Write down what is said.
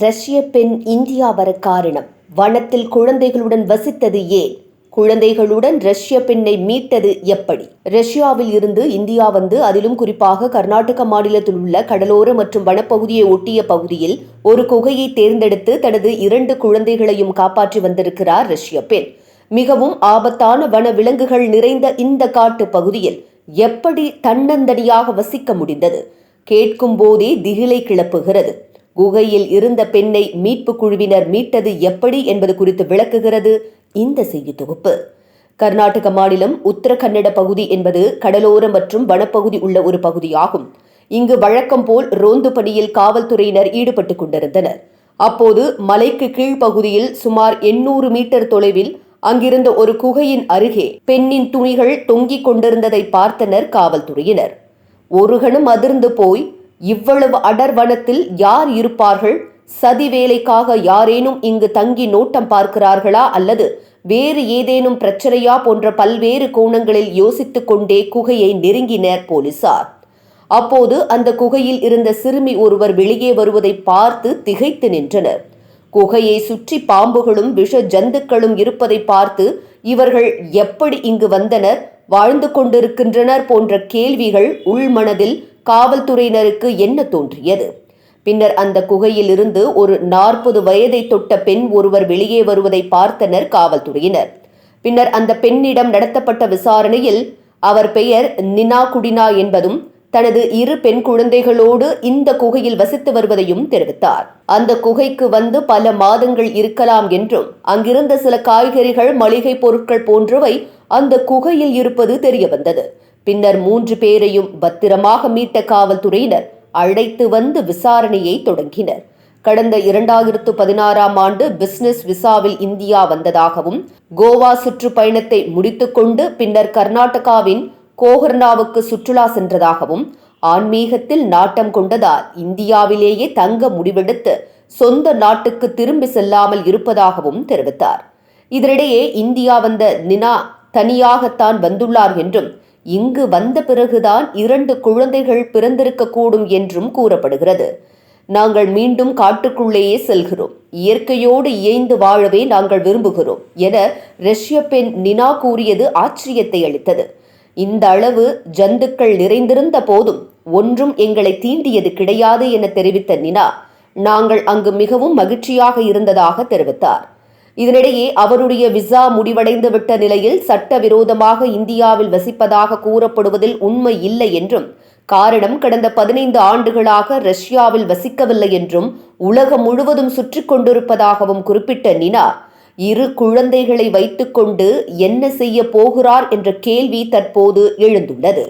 ரஷ்ய பெண் இந்தியா வர காரணம். வனத்தில் குழந்தைகளுடன் வசித்தது ஏன் குழந்தைகளுடன் ரஷ்ய பெண்ணை மீட்டது எப்படி? ரஷ்யாவில் இருந்து இந்தியா வந்து அதிலும் குறிப்பாக கர்நாடக மாநிலத்தில் உள்ள கடலோர மற்றும் வனப்பகுதியை ஒட்டிய பகுதியில் ஒரு குகையை தேர்ந்தெடுத்து தனது இரண்டு குழந்தைகளையும் காப்பாற்றி வந்திருக்கிறார் ரஷ்ய பெண். மிகவும் ஆபத்தான வன விலங்குகள் நிறைந்த இந்த காட்டு பகுதியில் எப்படி தன்னந்தனியாக வசிக்க முடிந்தது? கேட்கும் போதே திகிலை கிளப்புகிறது. குகையில் இருந்த பெண்ணை மீட்பு குழுவினர் மீட்டது எப்படி என்பது குறித்து விளக்குகிறது இந்த செய்தி தொகுப்பு. கர்நாடக மாநிலம் உத்தரகன்னட பகுதி என்பது கடலோர மற்றும் வனப்பகுதி உள்ள ஒரு பகுதியாகும். இங்கு வழக்கம் போல் ரோந்து பணியில் காவல்துறையினர் ஈடுபட்டுக் கொண்டிருந்தனர். அப்போது மலைக்கு கீழ்ப்பகுதியில் சுமார் எண்ணூறு மீட்டர் தொலைவில் அங்கிருந்த ஒரு குகையின் அருகே பெண்ணின் துணிகள் தொங்கிக் கொண்டிருந்ததை பார்த்தனர் காவல்துறையினர். ஒரு கணம் அதிர்ந்து போய் இவ்வளவு அடர்வனத்தில் யார் இருப்பார்கள்? சதி வேலைக்காக யாரேனும் இங்கு தங்கி நோட்டம் பார்க்கிறார்களா? அல்லது வேறு ஏதேனும் பிரச்சனையா போன்ற பல்வேறு கோணங்களில் யோசித்துக் கொண்டே குகையை நெருங்கினர் போலீசார். அப்போது அந்த குகையில் இருந்த சிறுமி ஒருவர் வெளியே வருவதை பார்த்து திகைத்து நின்றனர். குகையை சுற்றி பாம்புகளும் விஷ ஜந்துக்களும் இருப்பதை பார்த்து இவர்கள் எப்படி இங்கு வந்தனர்? வாழ்ந்து கொண்டிருக்கின்றனர் போன்ற கேள்விகள் உள்மனதில் காவல்துறையினருக்கு என்ன தோன்றியது? பின்னர் அந்த குகையில் இருந்து ஒரு நாற்பது வயதை தொட்ட பெண் ஒருவர் வெளியே வருவதை பார்த்தனர் காவல்துறையினர். பின்னர் அந்த பெண்ணிடம் நடத்தப்பட்ட விசாரணையில் அவர் பெயர் நினா குடினா என்பதும் தனது இரு பெண் குழந்தைகளோடு இந்த குகையில் வசித்து வருவதையும் தெரிவித்தார். அந்த குகைக்கு வந்து பல மாதங்கள் இருக்கலாம் என்றும் அங்கிருந்த சில காய்கறிகள் மளிகை பொருட்கள் போன்றவை அந்த குகையில் இருப்பது தெரியவந்தது. பின்னர் மூன்று பேரையும் பத்திரமாக மீட்ட காவல்துறையினர் அழைத்து வந்து விசாரணையை தொடங்கினர். கடந்த இரண்டாயிரத்து பதினாறாம் ஆண்டு பிசினஸ் விசாவில் இந்தியா வந்ததாகவும் கோவா சுற்றுப்பயணத்தை முடித்துக்கொண்டு பின்னர் கர்நாடகாவின் கோஹர்னாவுக்கு சுற்றுலா சென்றதாகவும் ஆன்மீகத்தில் நாட்டம் கொண்டதால் இந்தியாவிலேயே தங்க முடிவெடுத்து சொந்த நாட்டுக்கு திரும்பி செல்லாமல் இருப்பதாகவும் தெரிவித்தார். இதனிடையே இந்தியா வந்த நினா தனியாகத்தான் வந்துள்ளார் என்றும் இங்கு வந்த பிறகுதான் இரண்டு குழந்தைகள் பிறந்திருக்கக்கூடும் என்றும் கூறப்படுகிறது. நாங்கள் மீண்டும் காட்டுக்குள்ளேயே செல்கிறோம். இயற்கையோடு இயைந்து வாழவே நாங்கள் விரும்புகிறோம் என ரஷ்ய பெண் நினா கூறியது ஆச்சரியத்தை அளித்தது. இந்த அளவு ஜந்துக்கள் நிறைந்திருந்த போதும் ஒன்றும் எங்களை தீண்டியது கிடையாது என தெரிவித்த நினா நாங்கள் அங்கு மிகவும் மகிழ்ச்சியாக இருந்ததாக தெரிவித்தார். இதனிடையே அவருடைய விசா முடிவடைந்து விட்ட நிலையில் சட்டவிரோதமாக இந்தியாவில் வசிப்பதாக கூறப்படுவதில் உண்மை இல்லை என்றும் காரணம் கடந்த பதினைந்து ஆண்டுகளாக ரஷ்யாவில் வசிக்கவில்லை என்றும் உலகம் முழுவதும் சுற்றி கொண்டிருப்பதாகவும் குறிப்பிட்ட நினா இரு குழந்தைகளை வைத்துக்கொண்டு என்ன செய்ய போகிறார் என்ற கேள்வி தற்போது எழுந்துள்ளது.